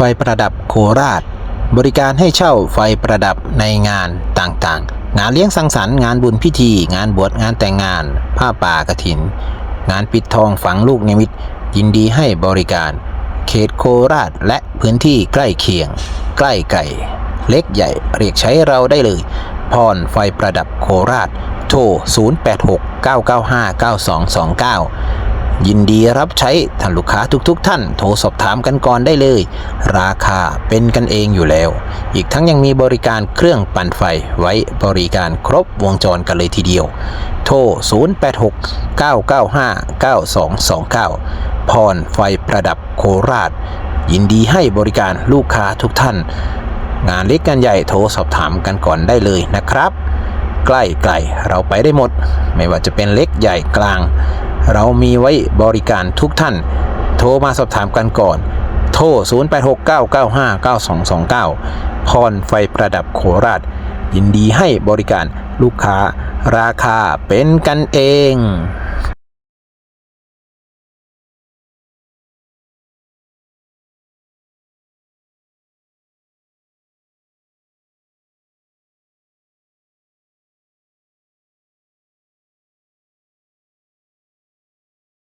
ไฟประดับโคราช บริการให้เช่าไฟประดับในงานต่างๆ งานเลี้ยงสังสรรค์งานบุญพิธี งานบวชงานแต่งงาน ผ้าป่ากระถิน งานปิดทองฝังลูกนิมิต ยินดีให้บริการ เขตโคราชและพื้นที่ใกล้เคียง ใกล้ไก่ เล็กใหญ่เรียกใช้เราได้เลยพรไฟประดับโคราช โทร 0869959229 ยินดีรับใช้ท่านลูกค้าทุกๆทท่าน โทรสอบถามกันก่อนได้เลย ราคาเป็นกันเองอยู่แล้ว อีกทั้งยังมีบริการเครื่องปั่นไฟไว้บริการครบวงจรกันเลยทีเดียว โทร 0869959229 พรไฟประดับโคราช ยินดีให้บริการลูกค้าทุกท่าน งานเล็กงานใหญ่โทรสอบถามกันก่อนได้เลยนะครับ ใกล้ไกลเราไปได้หมด ไม่ว่าจะเป็นเล็กใหญ่กลาง เรามีไว้บริการทุกท่าน โทรมาสอบถามกันก่อน โทร 0869959229 พรไฟประดับโคราช ยินดีให้บริการลูกค้าราคาเป็นกันเอง